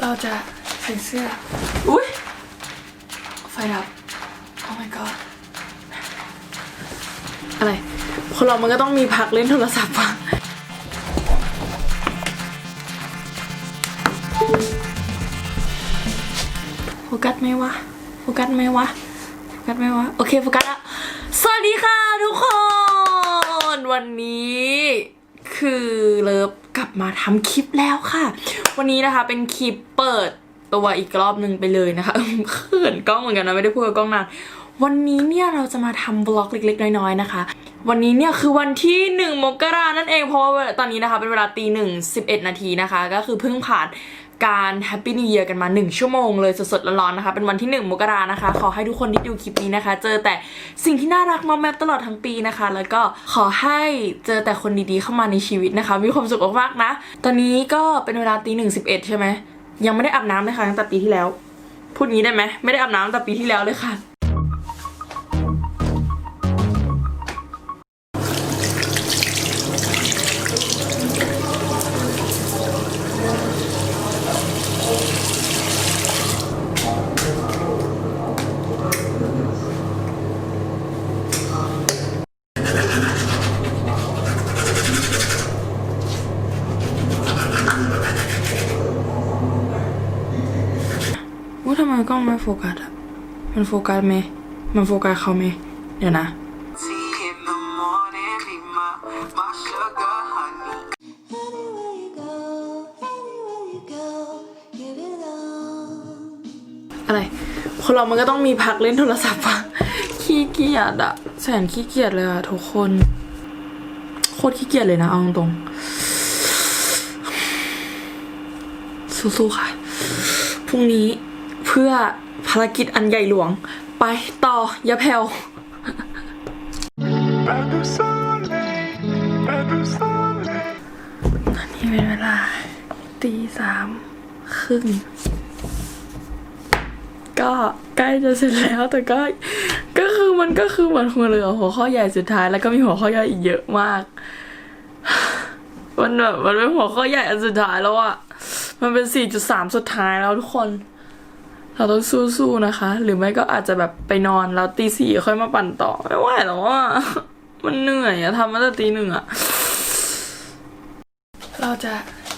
เราจะใส่เสื้อ อุ้ยไฟดับ โอ้ my god อะไร คนเรามันก็ต้องมีพักเล่นโทรศัพท์บ้างโฟกัสไหมวะ โฟกัสไหมวะ โฟกัสไหมวะ โอเค โฟกัสอะสวัสดีค่ะทุกคน วันนี้คือเลิฟ กลับมาทำคลิปแล้วค่ะ วันนี้นะคะเป็นคลิปเปิดตัวอีกรอบหนึ่งไปเลยนะคะเขินกล้องเหมือนกันนะไม่ได้พูดกับกล้องนานวันนี้เนี่ยเราจะมาทำบล็อกเล็กๆน้อยๆนะคะ วันนี้เนี่ยคือวันที่1มกรานั่นเองเพราะว่าตอนนี้นะคะเป็นเวลาตีหนึ่งสิบเอ็ดนาทีนะคะ ก็คือเพิ่งผ่าน การแฮปปี้นิวเย r กันมา 1 ชั่วโมงเลยสดๆร้อนๆนะคะ เป็นวันที่ 1 มกรานะคะ ขอให้ทุกคนที่ดูคลิปนี้นะคะ เจอแต่สิ่งที่น่ารักมาแมปตลอดทั้งปีนะคะ แล้วก็ขอให้เจอแต่คนดีๆเข้ามาในชีวิตนะคะ มีความสุขมากๆนะ ตอนนี้ก็เป็นเวลาตีหนึ่งสิบเอ็ดใช่ไหมยังไม่ได้อาบน้ำเลยค่ะตั้งแต่ปีที่แล้ว พูดงี้ได้ไหมไม่ได้อาบน้ำตั้งแต่ปีที่แล้วเลยค่ะ ไมกล้องไม่โฟกัสอะมันโฟกัสไหม มันโฟกัสเขาไหม เดี๋ยวนะ อะไร คนเรามันก็ต้องมีพักเล่นโทรศัพท์บ้างขี้เกียจอะแสนขี้เกียจเลยอะทุกคน โคตรขี้เกียจเลยนะ เอาตรงสู้ๆค่ะ พรุ่งนี้ เพื่อภารกิจอันใหญ่หลวง ไปต่อ อย่าแผ่ว Pas de soleil, pas de soleil. นี่เป็นเวลาตีสามครึ่งก็ใกล้จะเสร็จแล้วแต่ก็ก็คือมันก็คือมันคงเหลือหัวข้อใหญ่สุดท้ายแล้วก็มีหัวข้อย่อยอีกเยอะมาก มันแบบมันเป็นหัวข้อใหญ่อันสุดท้ายแล้วอะมันเป็นสี่จุดสามสุดท้ายแล้วทุกคน เราต้องสู้ๆนะคะ หรือไม่ก็อาจจะแบบไปนอนแล้วตีสี่ค่อยมาปั่นต่อไม่ไหวแล้วอะมันเหนื่อยอะทำมาตั้งแต่ตีหนึ่งอะเราจะ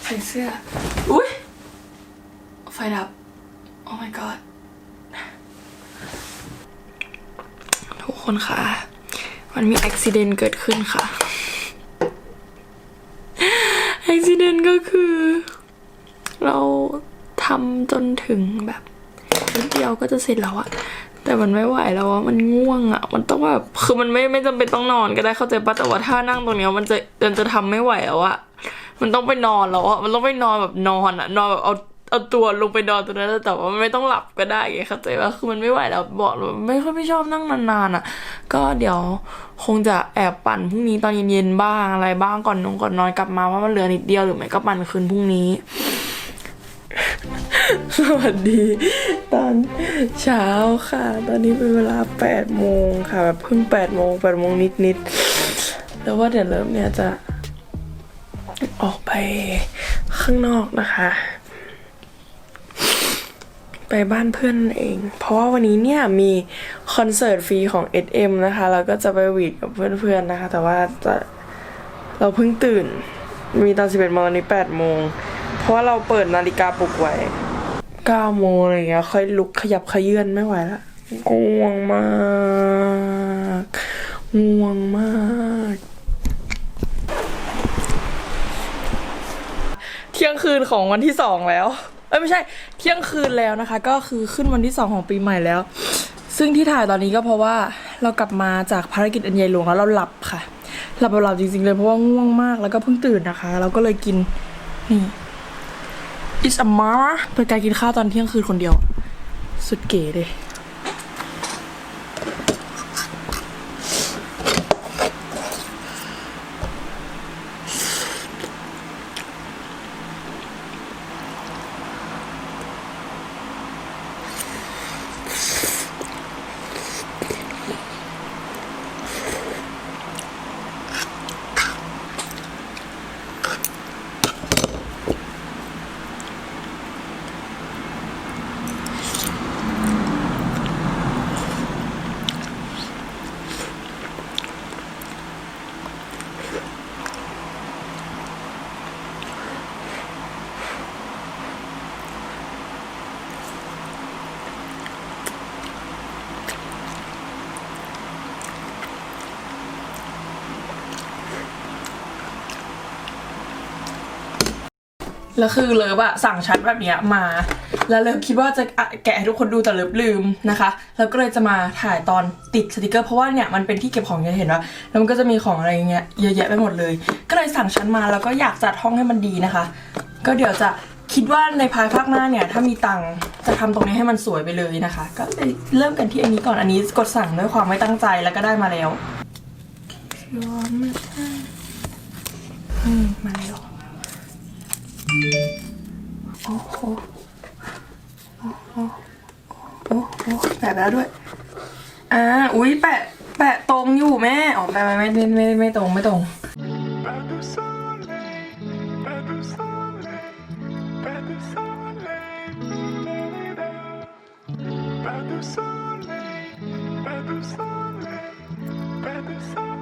ใส่เสื้อ อุ้ยไฟดับ โอ้ my god ทุกคนค่ะ มันมีอุบิเหตุเกิดขึ้นค่ะอุบิเหตุก็คือ เราทำจนถึงแบบ นิดเดียวก็จะเสร็จแล้วอะแต่มันไม่ไหวแล้วอะมันง่วงอะมันต้องแบบคือมันไม่ไม่จำเป็นต้องนอนก็ได้เข้าใจปะแต่ว่าถ้านั่งตรงเนี้ยมันจะมันจะทำไม่ไหวแล้วอะมันต้องไปนอนแล้วอะมันต้องไปนอนแบบนอนอะนอนแบบเอาเอาตัวลงไปนอนตรงนั้นแต่ว่าไม่ต้องหลับก็ได้ไงเข้าใจปะคือมันไม่ไหวแล้วบอกเลยไม่ค่อยไม่ชอบนั่งนานๆอะก็เดี๋ยวคงจะแอบปั่นพรุ่งนี้ตอนเย็นๆบ้างอะไรบ้างก่อนนอนก่อนนอนกลับมาว่ามันเหลือนิดเดียวหรือไม่ก็ปั่นคืนพรุ่งนี้ สวัสดี ตอนเช้าค่ะ ตอนนี้เป็นเวลา8โมงค่ะแบบเพิ่ง8โมง8โมงนิดๆแล้วว่าเดี๋ยวเริ่มเนี่ยจะออกไปข้างนอกนะคะ ไปบ้านเพื่อนเอง เพราะว่าวันนี้เนี่ยมีคอนเสิร์ตฟรีของ SM นะคะแล้วก็จะไปวีดกับเพื่อนๆนะคะ แต่ว่าจะเราเพิ่งตื่นมีตอน11โมงตอนนี้8โมงเพราะว่าเราเปิดนาฬิกาปลุกไว้ 9โมงอะไรเงี้ยค่อยลุกขยับขยื่นไม่ไหวละง่วงมากง่วงมาก เที่ยงคืนของวันที่สองแล้ว เอ้ยไม่ใช่ เที่ยงคืนแล้วนะคะ ก็คือขึ้นวันที่สองของปีใหม่แล้ว ซึ่งที่ถ่ายตอนนี้ก็เพราะว่าเรากลับมาจากภารกิจอันใหญ่หลวงแล้วเราหลับค่ะ หลับแบบหลับจริงๆเลยเพราะว่าง่วงมากแล้วก็เพิ่งตื่นนะคะ เราก็เลยกินนี่ It's a mar เป็นการกินข้าวตอนเที่ยงคืนคนเดียว สุดเก๋เลย แล้วคือเลิฟอะสั่งชัดแบบเนี้ยมา แล้วเลิฟคิดว่าจะอะแกะให้ทุกคนดูแต่เลิฟลืมนะคะ แล้วก็เลยจะมาถ่ายตอนติดสติกเกอร์เพราะว่าเนี่ยมันเป็นที่เก็บของเนี่ยเห็นว่าแล้วมันก็จะมีของอะไรอย่างเงี้ยเยอะแยะไปหมดเลย ก็เลยสั่งชั้นมาแล้วก็อยากจัดห้องให้มันดีนะคะ ก็เดี๋ยวจะคิดว่าในภายภาคหน้าเนี่ยถ้ามีตังค์จะทำตรงนี้ให้มันสวยไปเลยนะคะ ก็เลยเริ่มกันที่อันนี้ก่อนอันนี้กดสั่งด้วยความไม่ตั้งใจแล้วก็ได้มาแล้วอืมมาแล้ว โอ้โหโอ้โหแปะแล้วด้วย อ่า อุ้ยแปะ แปะตรงอยู่แม่ อ๋อแปะไม่ไม่ไม่ไม่ตรงไม่ตรง Pas de soleil, pas de soleil, pas de soleil.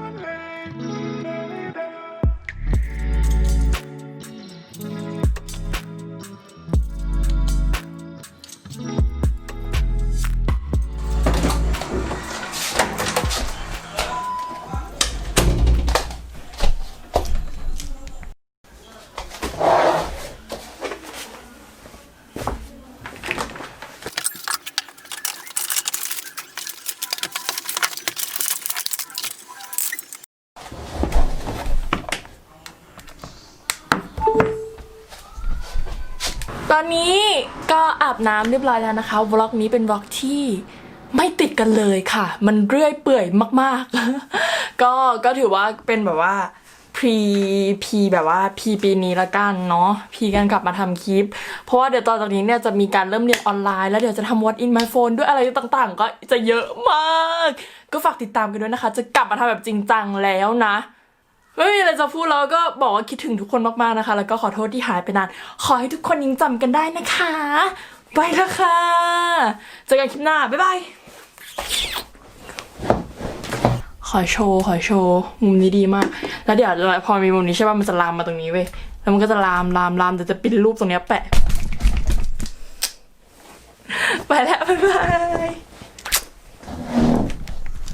ตอนนี้ก็อาบน้ำเรียบร้อยแล้วนะคะวล็อกนี้เป็นวล็อกที่ไม่ติดกันเลยค่ะ มันเรื่อยเปื่อยมากๆ ก็ก็ถือว่าเป็นแบบว่าพรีพีแบบว่าพีปีนี้ละกันเนาะพีกันกลับมาทำคลิป เพราะว่าเดี๋ยวตอนจากนี้เนี่ยจะมีการเริ่มเรียนออนไลน์ แล้วเดี๋ยวจะทำ What in my phone ด้วยอะไรต่างๆ ก็จะเยอะมาก ก็ฝากติดตามกันด้วยนะคะ จะกลับมาทำแบบจริงจังแล้วนะ ไม่มีอะไรจะพูดแล้วก็บอกว่าคิดถึงทุกคนมากๆนะคะ แล้วก็ขอโทษที่หายไปนาน ขอให้ทุกคนยังจำกันได้นะคะไปและค่ะเจอกันคลิปหน้า บ๊ายบาย ขอโชว์ ขอโชว์ มุมนี้ดีมาก แล้วเดี๋ยวพอมีมุมนี้ใช่ป่ะ มันจะลามมาตรงนี้เว้ย แล้วมันก็จะลามลามลามเดี๋ยวจะปิ้นรูปตรงเนี้ยแปะ ไปแล้ว บ๊ายบาย